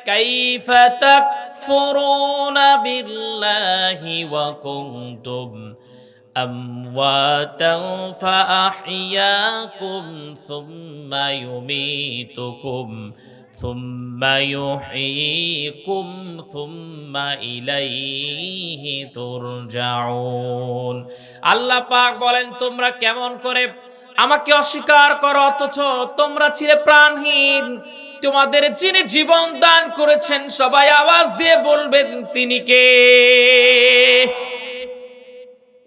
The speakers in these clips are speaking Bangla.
كيف تكفرون بالله وكنتم أمواتا فأحياكم ثم يميتكم ثم يحييكم ثم إليه ترجعون আল্লাহ পাক বলেন তোমরা কেমন করে আমাকে অস্বীকার করো অথচ তোমরা ছিলে প্রাণহীন তোমাদের যিনি জীবন দান করেছেন, সবাই আওয়াজ দিয়ে বলবেন, তিনি কে?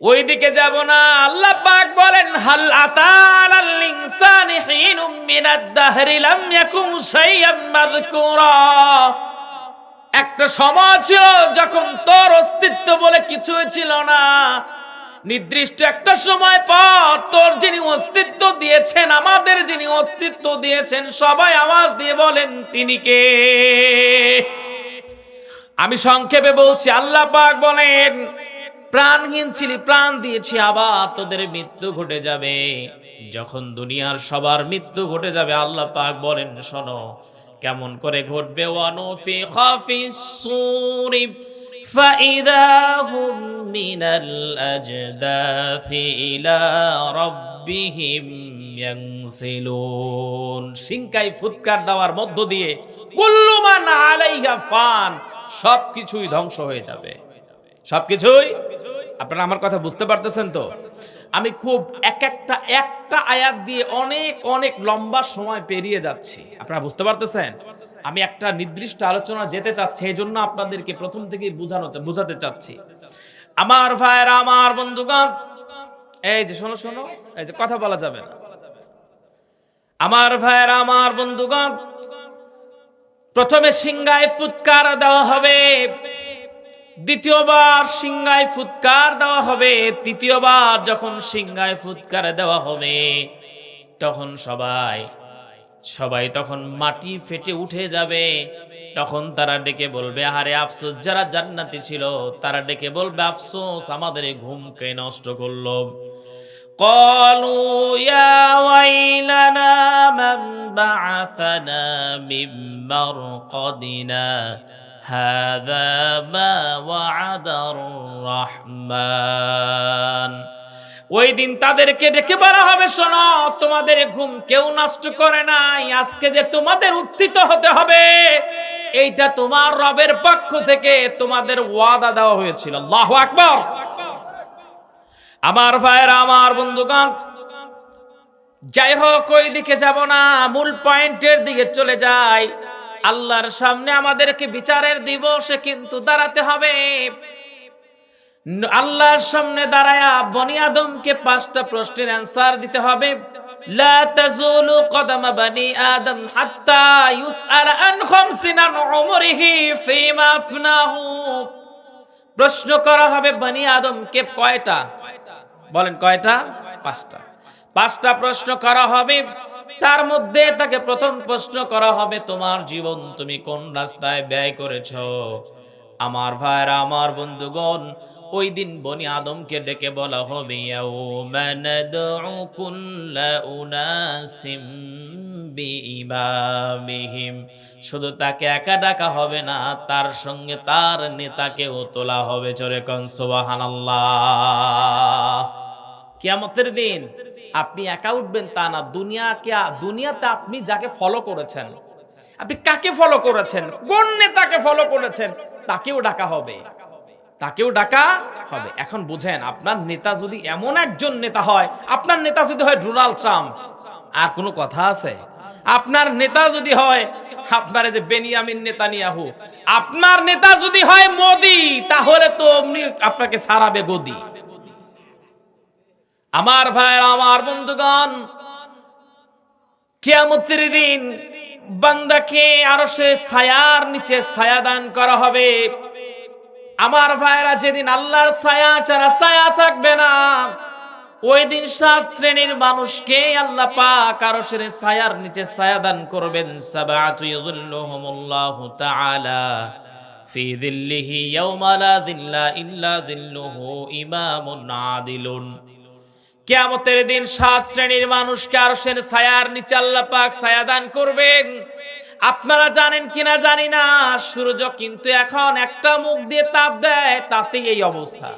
ওইদিকে যাব না। আল্লাহ পাক বলেন, হাল আতালাল ইনসানি হিনুম মিনাদ দাহরি লাম ইয়াকুম শাইয়াম মাযকুরা। একটা সময় ছিল যখন তোর অস্তিত্ব বলে কিছুই ছিল না। নির্দিষ্ট একটা সময় পর তোর যিনি অস্তিত্ব দিয়েছেন, আমাদের যিনি অস্তিত্ব দিয়েছেন, সবাই আওয়াজ দিয়ে বলেন, তিনি কে? আমি সংক্ষেপে বলছি, আল্লাহ পাক বলেন, প্রাণহীন ছিলি, প্রাণ দিয়েছি, আবার তোদের মৃত্যু ঘটে যাবে। যখন দুনিয়ার সবার মৃত্যু ঘটে যাবে, আল্লাহ পাক বলেন, শোনো, কেমন করে ঘটবে? ওয়ানুফি খাফিস সুরি فإذا هم من الأجداث إلى ربهم ينسلون সিংকাই ফুৎকার দেওয়ার মধ্য দিয়ে কুল্লুমান আলাইহা ফান সবকিছুই ধ্বংস হয়ে যাবে সবকিছুই আপনারা আমার কথা বুঝতে পারতেছেন তো আমি খুব এক একটা একটা আয়াত দিয়ে অনেক অনেক লম্বা সময় পেরিয়ে যাচ্ছি আপনারা বুঝতে পারতেছেন আমি একটা নির্দিষ্ট আলোচনা যেতে চাচ্ছি, এই জন্য আপনাদেরকে প্রথম থেকেই বোঝানো বোঝাতে চাচ্ছি। আমার ভাইয়েরা, আমার বন্ধুগণ, এই যে শোনো শোনো, এই যে কথা বলা যাবে না। আমার ভাইয়েরা, আমার বন্ধুগণ, প্রথমে সিংগায় ফুৎকার দেওয়া হবে, দ্বিতীয়বার সিংগায় ফুৎকার দেওয়া হবে, তৃতীয়বার যখন সিংগায় ফুৎকার দেওয়া হবে, তখন সবাই সবাই তখন মাটি ফেটে উঠে যাবে তখন তারা ডেকে বলবে আরে আফসোস যারা জান্নাতি ছিল তারা ডেকে বলবে আফসোস আমাদের এই ঘুমকে নষ্ট করলো قالوا يا ويلنا من بعثنا من مرقدنا هذا ما وعد الرحمن ওই দিন তাদেরকে ডেকে বলা হবে, শোনো, তোমাদের ঘুম কেউ নষ্ট করে নাই। আজকে যে তোমাদের উত্থিত হতে হবে, এইটা তোমার রবের পক্ষ থেকে তোমাদের ওয়াদা দেওয়া হয়েছিল। আল্লাহু আকবার। আমার ভাইয়েরা, আমার বন্ধুগণ, যাই হোক, ওই দিকে যাব না, মূল পয়েন্টের দিকে চলে যাই। আল্লাহর সামনে আমাদেরকে বিচারের দিবসে কিন্তু দাঁড়াতে হবে। আল্লাহর সামনে দাঁড়ায়া বনি আদমকে পাঁচটা প্রশ্নের অ্যান্সার দিতে হবে। প্রশ্ন করা হবে বনি আদমকে কয়টা? বলেন কয়টা? পাঁচটা। পাঁচটা প্রশ্ন করা হবে। তার মধ্যে তাকে প্রথম প্রশ্ন করা হবে, তোমার জীবন তুমি কোন রাস্তায় ব্যয় করেছ? আমার ভাইরা, আমার বন্ধুগণ ওই দিন বনি আদমকে ডেকে বলা হবে শুধু তাকে একা ডাকা হবে না, তার সঙ্গে তার নেতাকেও তোলা হবে চরে কন, সুবহানাল্লাহ। কিয়ামতের দিন আপনি একা উঠবেন তা না দুনিয়াকে দুনিয়াতে আপনি যাকে ফলো করেছেন, আপনি কাকে ফলো করেছেন, কোন নেতাকে ফলো করেছেন, তাকেও ডাকা হবে। তাকেও ডাকা হবে। এখন বুঝেন, আপনার নেতা যদি এমন একজন নেতা হয়, আপনার নেতা যদি হয় ডোনাল্ড ট্রাম্প। আর কোনো কথা আছে? আপনার নেতা যদি হয়, আপনার যে বেনিয়ামিন নেতানিয়াহু, আপনার নেতা যদি হয় মোদি, তাহলে তো আপনাকে সারাবে গদি। আমার ভাই, আমার বন্ধুগণ, কিয়ামতের দিন বান্দাকে আরও সে ছায়ার নিচে ছায়া দান করা হবে। আমার ভাইরা যেদিন আল্লাহর ছায়া ছাড়া ছায়া থাকবে না ওই দিন সাত শ্রেণির মানুষকে আল্লাহ পাক আরও সে ছায়ার নিচে ছায়া দান করবেন। সাবাতু ইয়াযুল্লুহুমুল্লাহু তাআলা ফি দিল্লিহি ইয়াওমা লা দিল্লা ইল্লা দিল্লুহু ইমামুন আদিলুন। কিয়ামতের দিন সাত শ্রেণির মানুষকে আরশের ছায়ার নিচে আল্লাহ পাক ছায়া দান করবেন। আপনারা জানেন কিনা জানি না। সূর্য কিন্তু এখন একটা মুখ দিয়ে তাপ দেয়, তাতেই এই অবস্থা।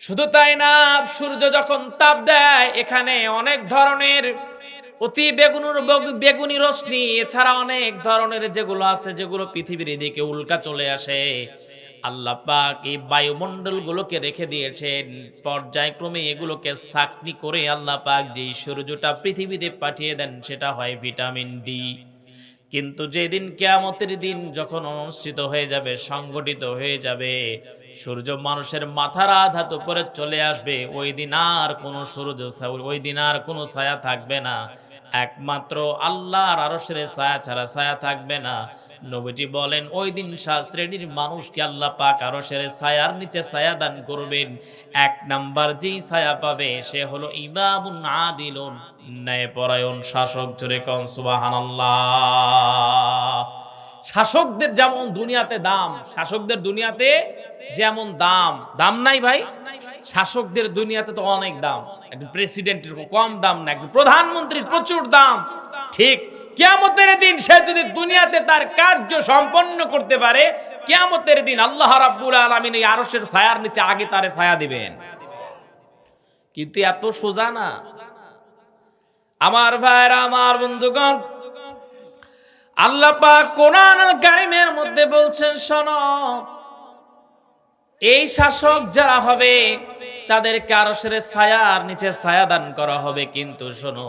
শুধু তাই না, সূর্য যখন তাপ দেয়, এখানে অনেক ধরনের অতি বেগুনুর বগ- বেগুনি রশ্মি, এছাড়া অনেক ধরনের যেগুলো আছে, যেগুলো পৃথিবীর দিকে উল্কা চলে আসে। আল্লাহ পাক এই বায়ুমণ্ডল গুলোকে রেখে দিয়েছেন। পর্যায়ক্রমে এগুলোকে সাকনি করে আল্লাহ পাক যে সূর্যটা পৃথিবীতে পাঠিয়ে দেন, সেটা হয় ভিটামিন ডি। কিন্তু যেদিন কেয়ামতের দিন যখন অনুষ্ঠিত হয়ে যাবে, সংগঠিত হয়ে যাবে, সূর্য মানুষের মাথার আধাত উপরে চলে আসবে, ওই দিন আর কোনো সূর্য ওই দিন আর কোনো ছায়া থাকবে না। একমাত্র আল্লাহর আরশের ছায়া ছাড়া ছায়া থাকবে না। নবীজি বলেন, ওই দিন সাত শ্রেণির মানুষকে আল্লাহ পাক আরশের ছায়ার নিচে ছায়া দান করবেন। এক নাম্বার যেই ছায়া পাবে সে হলো ইমামুন আদিলুন, ন্যায়পরায়ণ শাসক। জোরে কন, সুবহানাল্লাহ। শাসকদের যেমন দুনিয়াতে দাম, শাসকদের দুনিয়াতে যেমন দাম দাম নাই ভাই। শাসকদের দুনিয়াতে তো অনেক দাম। একজন প্রেসিডেন্টের কম দাম না, একজন প্রধানমন্ত্রীর প্রচুর দাম। ঠিক কিয়ামতের দিন সে যদি দুনিয়াতে তার কার্য সম্পন্ন করতে পারে, কিয়ামতের দিন আল্লাহ রাব্বুল আলামিন এই আরশের ছায়ার নিচে আগে তারে ছায়া দিবেন। কিন্তু এত সোজা না। আমার ভাইরা আমার বন্ধুগণ, আল্লাহ পাক কোরআন কারিমের মধ্যে বলছেন, শোনো, এই শাসক যারা হবে তাদেরকে আরশের ছায়ার নিচে ছায়া দান করা হবে। কিন্তু শোনো,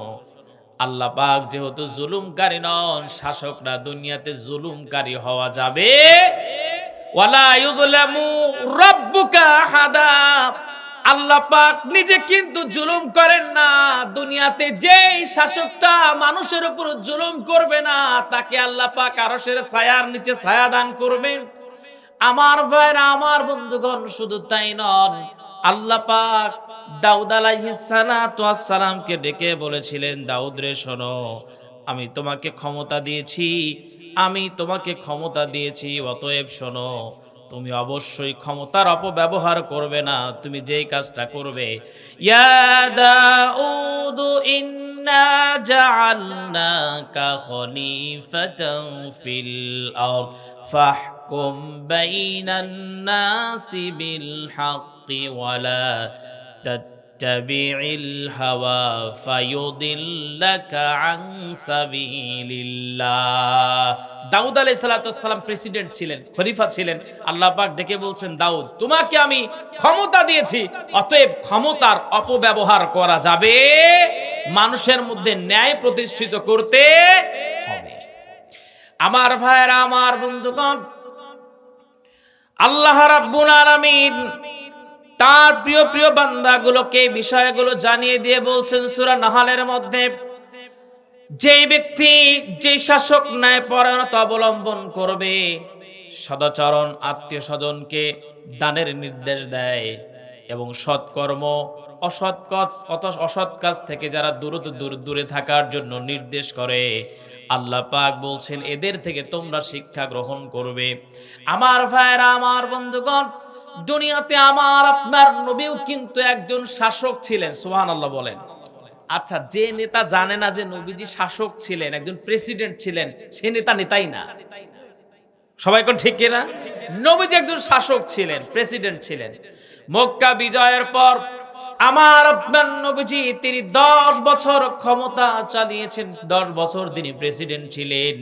আল্লাহ পাক যেহেতু জুলুমকারী নন, শাসকরা দুনিয়াতে জুলুমকারী হওয়া যাবে। ওয়ালা ইউজলামু রাব্বুকা আহাদা। আল্লাহ পাক নিজে কিন্তু জুলুম করেন না। দুনিয়াতে যেই শাসকটা মানুষের উপর জুলুম করবে না, তাকে আল্লাহ পাক আরশের ছায়ার নিচে ছায়া দান করবেন। আমার ভাইরা, আমার বন্ধুগণ, শুধু তাই নন আল্লাহ পাক দাউদ আলাইহিস সালাতু ওয়াস সালামকে ডেকে বলেছিলেন দাউদ রে শোনো, আমি তোমাকে ক্ষমতা দিয়েছি, আমি তোমাকে ক্ষমতা দিয়েছি, অতএব শোনো, তুমি অবশ্যই ক্ষমতার অপব্যবহার করবে না, তুমি যেই কাজটা করবে। ইয়া দাউদু, ইন্না জাআলনাকা খলিফাতান ফিল আরদ ফাহকুম বাইনান নাসি বিল হাক্কি ওয়ালা تتبع الهوى فيضلك عن سبيل الله দাউদ আলাইহিস সালাম প্রেসিডেন্ট ছিলেন খলিফা ছিলেন আল্লাহ পাক ডেকে বলছেন দাউদ তোমাকে আমি ক্ষমতা দিয়েছি অতএব ক্ষমতার অপব্যবহার করা যাবে মানুষের মধ্যে ন্যায় প্রতিষ্ঠিত করতে হবে আমার ভাইয়েরা আমার বন্ধুগণ আল্লাহ রাব্বুল আলামিন তার প্রিয় প্রিয় বান্দাগুলোকে বিষয়গুলো জানিয়ে দিয়ে বলছেন সূরা নাহালের মধ্যে, যেই ব্যক্তি যে শাসক ন্যায় পরায়ণতা অবলম্বন করবে, সদাচরণ আত্মীয় স্বজনকে দানের নির্দেশ দেয় এবং সৎকর্ম, অসৎ কাজ অসৎ কাজ থেকে যারা দূরত দূর, দূরে থাকার জন্য নির্দেশ করে, আল্লাহ পাক বলছেন, এদের থেকে তোমরা শিক্ষা গ্রহণ করবে। আমার ভাইরা আমার বন্ধুগণ দুনিয়াতে আমার, আপনার নবীও কিন্তু একজন শাসক ছিলেন সুবহান আল্লাহ বলেন। আচ্ছা যে নেতা জানে না যে নবীজি শাসক ছিলেন, একজন প্রেসিডেন্ট ছিলেন, সে নেতা নেতাই না। সবাই কোন ঠিক কিনা? নবীজি একজন শাসক ছিলেন, প্রেসিডেন্ট ছিলেন। মক্কা বিজয়ের পর আমার, আপনার নবীজি তিনি দশ বছর ক্ষমতা চালিয়েছেন, দশ বছর তিনি প্রেসিডেন্ট ছিলেন।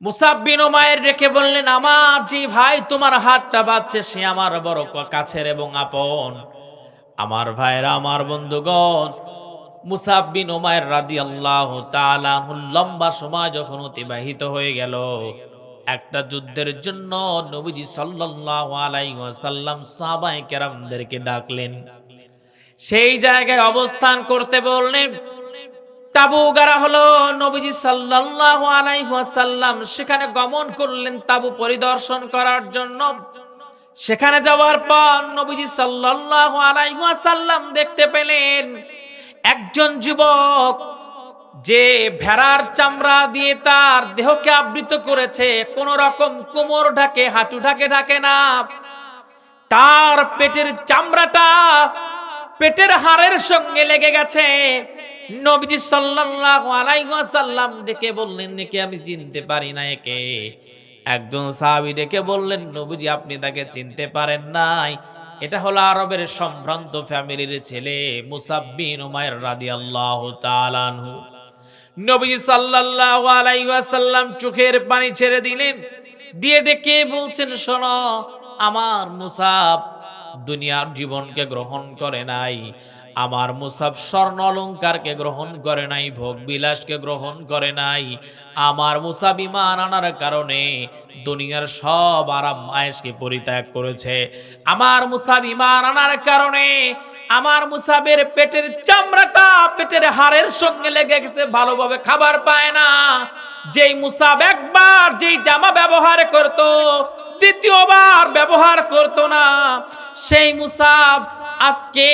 মুসাব বিন উমায়ের রেখে বললেন, আমার যে ভাই তোমার হাতটা বাচ্চে সে আমার বড় কাছের এবং আপন। আমার ভাইরা আমার বন্ধুগণ মুসাব বিন উমায়ের রাদি আল্লাহ লম্বা সময় যখন অতিবাহিত হয়ে গেল, একটা যুদ্ধের জন্য নবীজি সাল্লাল্লাহু আলাইহি ওয়াসাল্লাম সাহাবায়ে কেরামদেরকে ডাকলেন। সেই জায়গায় অবস্থান করতে বললেন তাবু গাড়া হলো নবীজি সাল্লাল্লাহু আলাইহি ওয়াসাল্লাম। সেখানে গমন করলেন তাবু পরিদর্শন করার জন্য। সেখানে যাওয়ার পর নবীজি সাল্লাল্লাহু আলাইহি ওয়াসাল্লাম দেখতে পেলেন একজন যুবক যে ভেড়ার চামড়া দিয়ে তার দেহকে আবৃত করেছে, কোন রকম কোমর ঢাকে, হাঁটু ঢাকে ঢাকে না। তার পেটের চামড়াটা পেটের হাড়ের সঙ্গে লেগে গেছে। নবীজি সাল্লাল্লাহু আলাইহি ওয়াসাল্লাম ডেকে বললেন নাকি আমি চিনতে পারি না একে। একজন সাহাবী ডেকে বললেন, নবীজি, আপনি তাকে চিনতে পারেন নাই। এটা হলো আরবের সম্ভ্রান্ত ফ্যামিলির ছেলে মুসাব বিন উমাইর রাদিয়াল্লাহু তাআলা আনহু। নবীজি সাল্লাল্লাহু আলাইহি ওয়াসাল্লাম চোখের পানি ছেড়ে দিলেন। দিয়ে ডেকে বলছেন, শোনো, আমার মুসাব দুনিয়ার জীবনকে গ্রহণ করে নাই। আমার মুসাব স্বর্ণ অলঙ্কারকে গ্রহণ করে নাই, ভোগ বিলাসকে গ্রহণ করে নাই। আমার মুসাব ইমান আনার কারণে দুনিয়ার সব আরাম আয়েসকে পরিত্যাগ করেছে। আমার মুসাব ইমান আনার কারণে আমার মুসাবের পেটের চামড়াটা পেটের হাড়ের সঙ্গে লেগে গেছে, ভালোভাবে খাবার পায় না। যেই মুসাব একবার যেই জামা ব্যবহার করত দ্বিতীয়বার ব্যবহার করত না। সেই মুসাব আজকে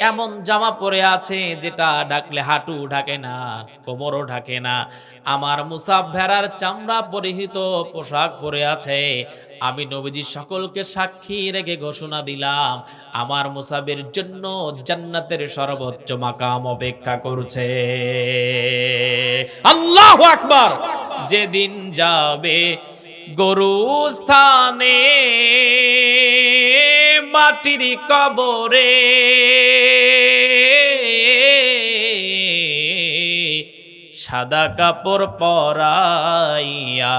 এমন জামা পরে আছে যেটা ডাকলে হাঁটু ঢাকে না, কোমরও ঢাকে না। আমার মুসাব ভেড়ার চামড়া পরিহিত পোশাক পরে আছে। আমি নবীজি সকলকে সাক্ষী রেখে ঘোষণা দিলাম, আমার মুসাবের জন্য জান্নাতের সর্বোচ্চ মাকাম অপেক্ষা করছে। আল্লাহ আকবার! যেদিন যাবে গরু স্থানে মাটির কবরে। সাদা কাপড় পরাইয়া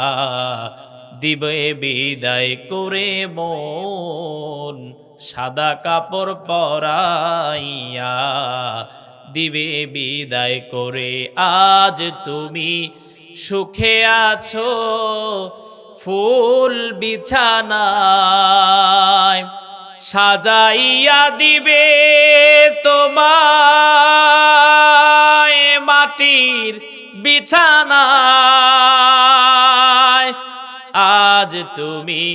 দিবে বিদায় করে মন। সাদা কাপড় পরাইয়া দিবে বিদায় করে। আজ তুমি সুখে আছো ফুল বিছানায় সাজাইয়া দিবে তোমায় মাটির বিছানায়। আজ তুমি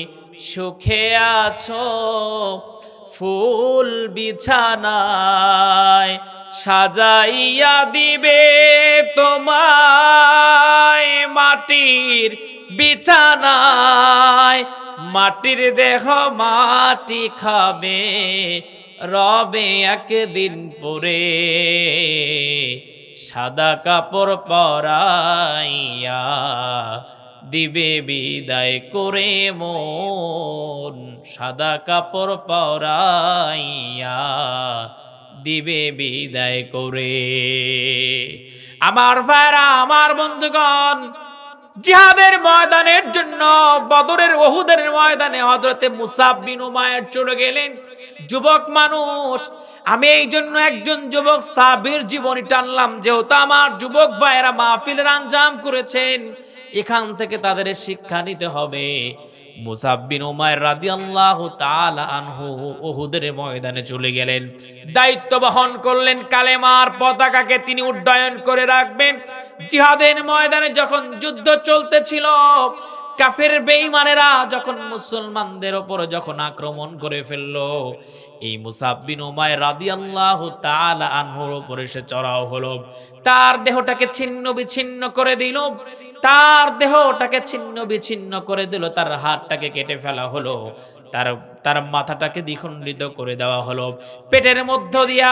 সুখে আছো, ফুল বিছানায় সাজাইয়া দিবে তোমায় মাটির বিছানায়। মাটির দেহ মাটি খাবে, রবে একদিন পরে। সাদা কাপড় পরাইয়া দিবে বিদায় করে মন। সাদা কাপড় পরাইয়া দিবে বিদায় করে। আমার ভাইরা, আমার বন্ধুগণ জিহাদের ময়দানের জন্য, বদরের ওহুদের ময়দানে হজরতে মুসাব বিন উমায়ের চলে গেলেন। যুবক মানুষ, আমি এই জন্য একজন যুবক সাবির জীবনী টানলাম, যেহেতু আমার যুবক ভাইয়েরা মাহফিলের আঞ্জাম করেছেন, এখান থেকে তাদের শিক্ষা নিতে হবে। মুসাব্বিন উমায় রাদিয়াল্লাহু তাআলা আনহু উহুদের ময়দানে চলে গেলেন। দায়িত্ব বহন করলেন, কালেমার পতাকাকে তিনি উড্ডয়ন করে রাখবেন। জিহাদের ময়দানে যখন যুদ্ধ চলতেছিল কাফের বেঈমানেরা যখন মুসলমানদের ওপর যখন আক্রমণ করে ফেলল, এই মুসাব্বিন উমায় রাদিয়াল্লাহু তাআলা আনহুর ওপরে সে চড়াও হলো। তার দেহটাকে ছিন্ন বিচ্ছিন্ন করে দিল। তার দেহটাকে ছিন্ন বিচ্ছিন্ন করে দিল। তার হাতটাকে কেটে ফেলা হলো। তার তার মাথাটাকে দ্বিখণ্ডিত করে দেওয়া হলো। পেটের মধ্য দিয়া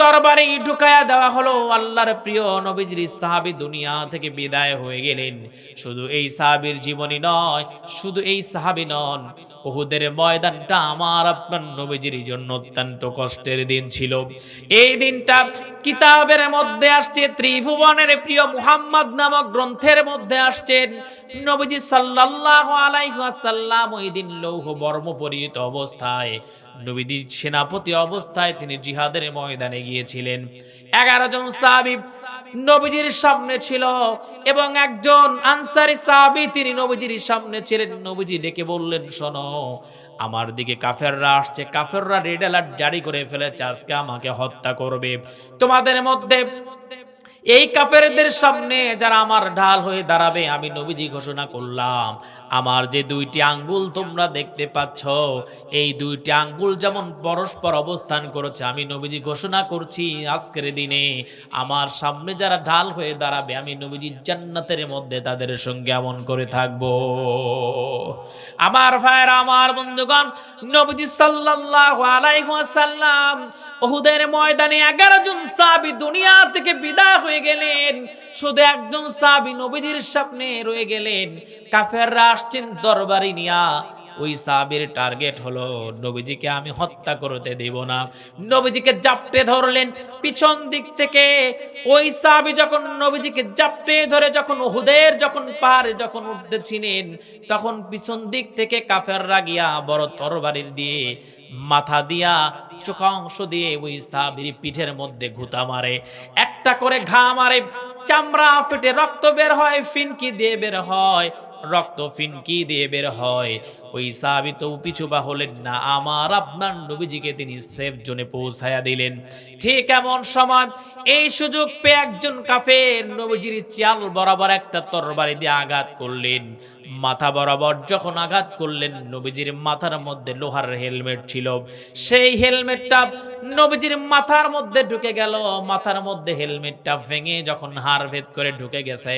তরবারি ঢুকায়া দেওয়া হলো। আল্লাহর প্রিয় নবীজির সাহাবী দুনিয়া থেকে বিদায় হয়ে গেলেন। শুধু এই সাহাবীর জীবনী নয়, শুধু এই সাহাবী নন, উহুদের ময়দানটা আমার আপনার নবীজির জন্য অত্যন্ত কষ্টের দিন ছিল। এই দিনটা কিতাবের মধ্যে আসছে, ত্রিভুবনের প্রিয় মুহাম্মদ নামক গ্রন্থের মধ্যে আসছেন নবীজি সাল্লাল্লাহু আলাইহি ওয়াসাল্লাম ওই দিন লৌহ বর্ম পরিহিত অবস্থায়। নবীজির সেনাপতি অবস্থায় তিনি জিহাদের ময়দানে গিয়েছিলেন। এগারো জন সাহাবী নবীজির সামনে ছিল এবং একজন আনসারি সাহাবী তিনি নবীজির সামনে ছিলেন। নবীজি ডেকে বললেন, শোনো, আমার দিকে কাফেররা আসছে। কাফেররা রেড অ্যালার্ট জারি করে ফেলেছে। আজকে আমাকে হত্যা করবে। তোমাদের মধ্যে এই কাফেরদের সামনে যারা আমার ঢাল হয়ে দাঁড়াবে, আমি নবীজি ঘোষণা করলাম, আমার যে দুইটি আঙ্গুল তোমরা দেখতে পাচ্ছ, এই দুইটি আঙ্গুল যেমন পরস্পর অবস্থান করেছে, আমি নবীজি ঘোষণা করছি আজকের দিনে, আমার সামনে যারা ঢাল হয়ে দাঁড়াবে, আমি নবীজি জান্নাতের মধ্যে তাদের সঙ্গে এমন করে থাকব। আমার ভাইয়ের আমার বন্ধুগণ, নবীজি সাল্লাল্লাহু আলাইহি ওয়াসাল্লাম ওহুদের ময়দানে এগারো জন সাবি দুনিয়া থেকে বিদায় হয়ে গেলেন। শুধু একজন সাবি নবীজির সামনে রয়ে গেলেন। কাফেররা আসছেন দরবারি নিয়া। ওই সাহাবীর টার্গেট হলো, নবীজিকে আমি হত্যা করতে দেব না। নবীজিকে জাপটে ধরলেন, পিছন দিক থেকে ওই সাহাবী যখন নবীজিকে জাপটে ধরে যখন ওহুদের যখন পাহাড়ে যখন উঠতেছিলেন, তখন পিছন দিক থেকে কাফেররা গিয়া বড় তরবারির দিয়ে মাথা দিয়া চোখা অংশ দিয়ে ওই সাহাবীর পিঠের মধ্যে ঘুতা মারে। একটা করে ঘা মারে, চামড়া ফেটে রক্ত বের হয়, ফিনকি দিয়ে বের হয়। রক্ত ফিনকি দিয়ে বের হয়। ওই সাহাবি তো পিছুবা হলেন না, আমার আপনার নবীজিকে তিনি সেফ জোনে পৌঁছায়া দিলেন। ঠিক এমন সময় এই সুযোগ পেয়ে একজন কাফের নবীজির চাল বরাবর একটা তরবারি দিয়ে আঘাত করলেন। মাথা বরাবর যখন আঘাত করলেন, নবীজির মাথার মধ্যে লোহার হেলমেট ছিল। সেই হেলমেটটা নবীজির মাথার মধ্যে ঢুকে গেল। মাথার মধ্যে হেলমেটটা ভেঙে যখন হাড় ভেদ করে ঢুকে গেছে,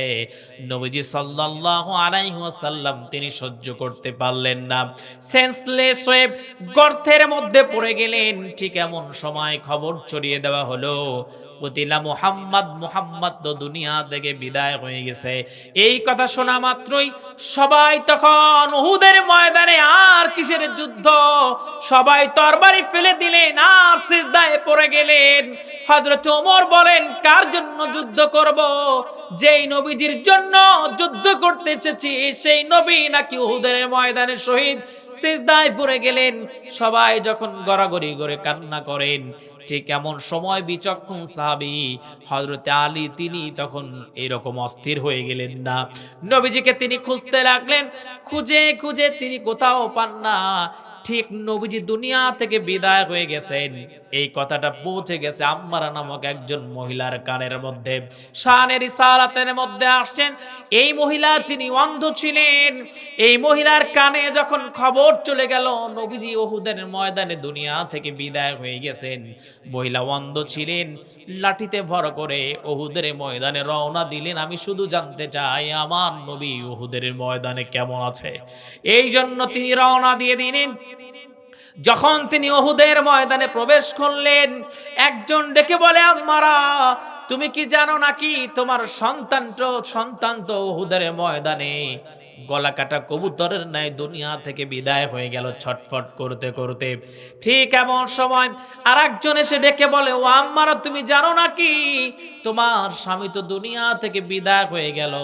নবীজি সাল্লাল্লাহু আলাইহি ওয়াসাল্লাম তিনি সহ্য করতে পারলেন না। সেন্সলেস হয়ে গর্তের মধ্যে পড়ে গেলেন। ঠিক এমন সময় খবর ছড়িয়ে দেওয়া হলো পুতিলা মুহাম্মদ মুহাম্মদ তো দুনিয়া থেকে বিদায় হয়ে গেছে। এই কথা শোনা মাত্রই সবাই তখন উহুদের ময়দানে আর কিসের যুদ্ধ? সবাই তরবারি ফেলে দিলেন আর সিজদায় পড়ে গেলেন। হযরত ওমর বলেন, কার জন্য যুদ্ধ করব? যেই নবীজির জন্য যুদ্ধ করতে এসেছি, সেই নবী নাকি উহুদের ময়দানে শহীদ সিজদায় পড়ে গেলেন। সবাই যখন গড়াগড়ি করে কান্না করেন, ঠিক এমন সময় বিচক্ষণ সাহাবি হজরতে আলী, তিনি তখন এরকম অস্থির হয়ে গেলেন না। নবীজিকে তিনি খুঁজতে লাগলেন। খুঁজে খুঁজে তিনি কোথাও পান না। ঠিক নবীজি দুনিয়া থেকে বিদায় হয়ে গেছেন। এই কথাটা পৌঁছে গেছে আম্মারা নামক একজন মহিলার কানের মধ্যে। শানের ইসারাতের মধ্যে আসছেন, এই মহিলা তিনি অন্ধ ছিলেন। এই মহিলার কানে যখন খবর চলে গেল, নবীজি ওহুদের ময়দানে দুনিয়া থেকে বিদায় হয়ে গেছেন। মহিলা অন্ধ ছিলেন, লাঠিতে ভর করে ওহুদের ময়দানে রওনা দিলেন, আমি শুধু জানতে চাই, আমার নবী ওহুদের ময়দানে কেমন আছে? এই জন্য তিনি রওনা দিয়ে দিলেন। যখন তিনি ওহুদের ময়দানে প্রবেশ করলেন, একজন ডেকে বলে, আম্মারা, তুমি কি জানো নাকি তোমার সন্তান সন্তান তো ওহুদের ময়দানে? গলা কাটা কবুতরের ন্যায় দুনিয়া থেকে বিদায় হয়ে গেল ছটফট করতে করতে। ঠিক এমন সময় আর একজন এসে ডেকে বলে, ও আম্মারা, তুমি জানো নাকি তোমার স্বামী তো দুনিয়া থেকে বিদায় হয়ে গেল?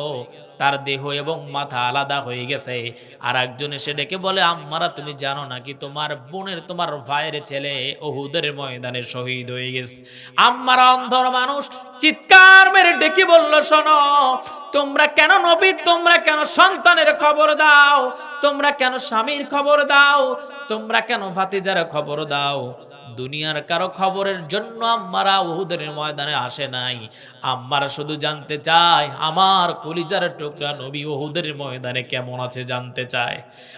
তার দেহ এবং মাথা আলাদা হয়ে গেছে। আর একজন এসে ডেকে বলে, আম্মারা, তুমি জানো নাকি তোমার বোনের, তোমার ভাইয়ের ছেলে ওহুদের ময়দানে শহীদ হয়ে গেছে? আম্মারা অন্ধর মানুষ চিৎকার মেরে ডেকে বলল, শোনো, তোমরা কেন নবী? তোমরা কেন সন্তানের খবর দাও? তোমরা কেন স্বামীর খবর দাও? তোমরা কেন ভাতিজার খবর দাও? দুনিয়ার কারও খবরের জন্য আম্মারা উহুদের ময়দানে আসে নাই। আম্মারা শুধু জানতে চায়, আমার কলিজার টুকরা নবী উহুদের ময়দানে কেমন আছে জানতে চায়।